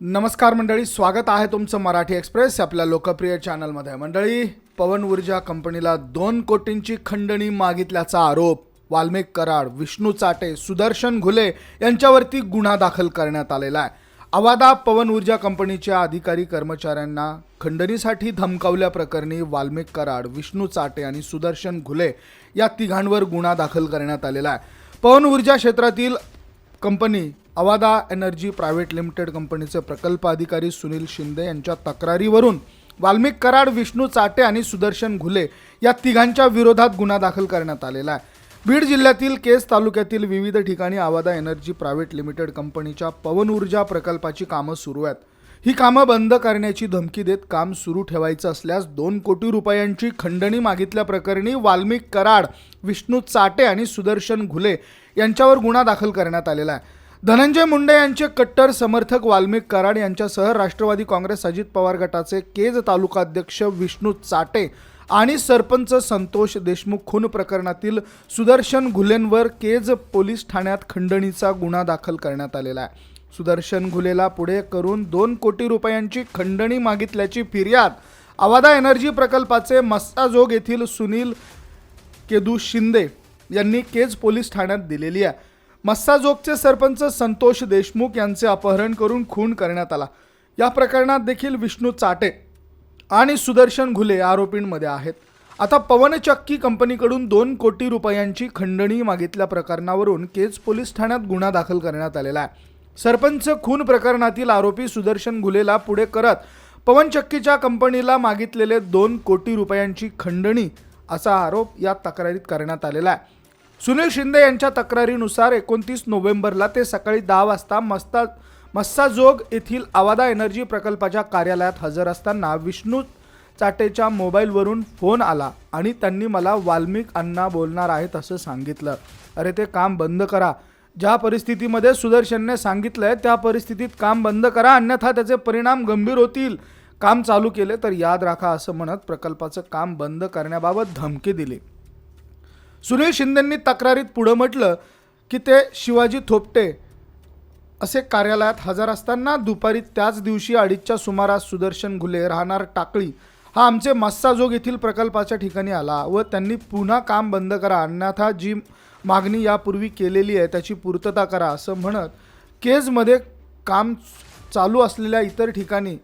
नमस्कार मंडळी स्वागत आहे तुमचं मराठी एक्सप्रेस आपल्या लोकप्रिय चॅनलमध्ये. मंडळी पवन ऊर्जा कंपनीला दोन कोटींची खंडणी मागितल्याचा आरोप वाल्मिक कराड विष्णू चाटे सुदर्शन घुले यांच्यावरती गुन्हा दाखल करण्यात आलेला आहे. अवादा पवन ऊर्जा कंपनीच्या अधिकारी कर्मचाऱ्यांना खंडणीसाठी धमकावल्याप्रकरणी वाल्मिक कराड विष्णू चाटे आणि सुदर्शन घुले या तिघांवर गुन्हा दाखल करण्यात आलेला आहे. पवन ऊर्जा क्षेत्रातील company Avaada energy private limited कंपनीचे प्रकल्प अधिकारी सुनील शिंदे यांच्या तक्रारीवरून वाल्मिक कराड विष्णू चाटे आणि सुदर्शन घुले या तिघांच्या विरोधात गुन्हा दाखल करण्यात आलेला आहे. बीड जिल्ह्यातील केस तालुक्यातील विविध ठिकाणी आवादा एनर्जी प्रायव्हेट लिमिटेड कंपनीच्या पवन ऊर्जा प्रकल्पाची कामं सुरू आहेत. ही कामं बंद करण्याची धमकी देत काम सुरू ठेवायचं असल्यास दोन कोटी रुपयांची खंडणी मागितल्याप्रकरणी वाल्मिक कराड विष्णू चाटे आणि सुदर्शन घुले यांच्यावर गुन्हा दाखल करण्यात आलेला आहे. धनंजय मुंडे यांचे कट्टर समर्थक वाल्मिक कराड यांच्यासह राष्ट्रवादी काँग्रेस अजित पवार गटाचे केज तालुकाध्यक्ष विष्णू चाटे आणि सरपंच संतोष देशमुख खून प्रकरणातील सुदर्शन घुलेंवर केज पोलीस ठाण्यात खंडणीचा गुन्हा दाखल करण्यात आलेला आहे. सुदर्शन घुलेला पुढे करून दोन कोटी रुपयांची खंडणी मागितल्याची फिर्याद अवादा एनर्जी प्रकल्पाचे मस्ताजोग येथील सुनील केदू शिंदे यांनी केज पोलीस ठाण्यात दिलेली आहे. मस्साजोगचे सरपंच संतोष देशमुख यांचे अपहरण करून खून करण्यात आला. या प्रकरणात देखील विष्णू चाटे आणि सुदर्शन घुले आरोपींमध्ये आहेत. आता पवनचक्की कंपनीकडून दोन कोटी रुपयांची खंडणी मागितल्या प्रकरणावरून केज पोलीस ठाण्यात गुन्हा दाखल करण्यात आलेला आहे. सरपंच खून प्रकरणातील आरोपी सुदर्शन घुलेला पुढे करत पवनचक्कीच्या कंपनीला मागितलेले दोन कोटी रुपयांची खंडणी असा आरोप या तक्रारीत करण्यात आलेला आहे. सुनील शिंदे यांच्या तक्रारीनुसार एकोणतीस नोव्हेंबरला ते सकाळी दहा वाजता मस्ता मस्साजोग येथील आवादा एनर्जी प्रकल्पाच्या कार्यालयात हजर असताना विष्णू चाटेच्या मोबाईलवरून फोन आला आणि त्यांनी मला वाल्मिक अण्णा बोलणार आहेत असं सांगितलं. अरे ते काम बंद करा. ज्या परिस्थितीमध्ये सुदर्शनने सांगितलंय त्या परिस्थितीत काम बंद करा. अन्यथा त्याचे परिणाम गंभीर होतील. काम चालू केले तर याद राखा असं म्हणत प्रकल्पाचं काम बंद करण्याबाबत धमकी दिली. सुनील शिंदेंनी तक्रारीत पुढं म्हटलं की ते शिवाजी थोपटे असे कार्यालयात हजर असताना दुपारी त्याच दिवशी अडीचच्या सुमारास सुदर्शन घुले राहणार टाकळी हा आमचे मस्साजोग येथील प्रकल्पाच्या ठिकाणी आला व त्यांनी पुन्हा काम बंद करा अन्यथा जी मागणी यापूर्वी केलेली आहे त्याची पूर्तता करा असं म्हणत केजमध्ये काम चालू असलेल्या इतर ठिकाणी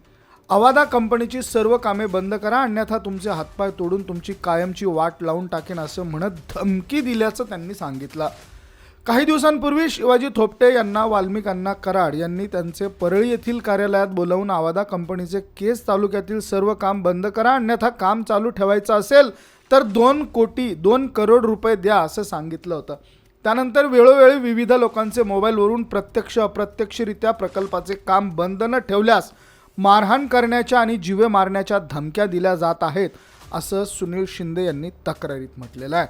अवादा कंपनीची सर्व कामे बंद करा अन्यथा तुमचे हातपाय तोडून तुमची कायमची वाट लावून टाकेन असं म्हणत धमकी दिल्याचं त्यांनी सांगितलं. काही दिवसांपूर्वी शिवाजी थोपटे यांना वाल्मिकांना कराड यांनी त्यांचे परळी येथील कार्यालयात बोलावून आवादा कंपनीचे केस तालुक्यातील सर्व काम बंद करा अन्यथा काम चालू ठेवायचं असेल तर दोन कोटी दोन करोड रुपये द्या असं सांगितलं होतं. त्यानंतर वेळोवेळी विविध लोकांचे मोबाईलवरून प्रत्यक्ष अप्रत्यक्षरित्या प्रकल्पाचे काम बंद न ठेवल्यास मारहाण करण्याच्या आणि जीवे मारण्याच्या धमक्या दिल्या जात आहेत असं सुनील शिंदे यांनी तक्रारीत म्हटलेलं आहे.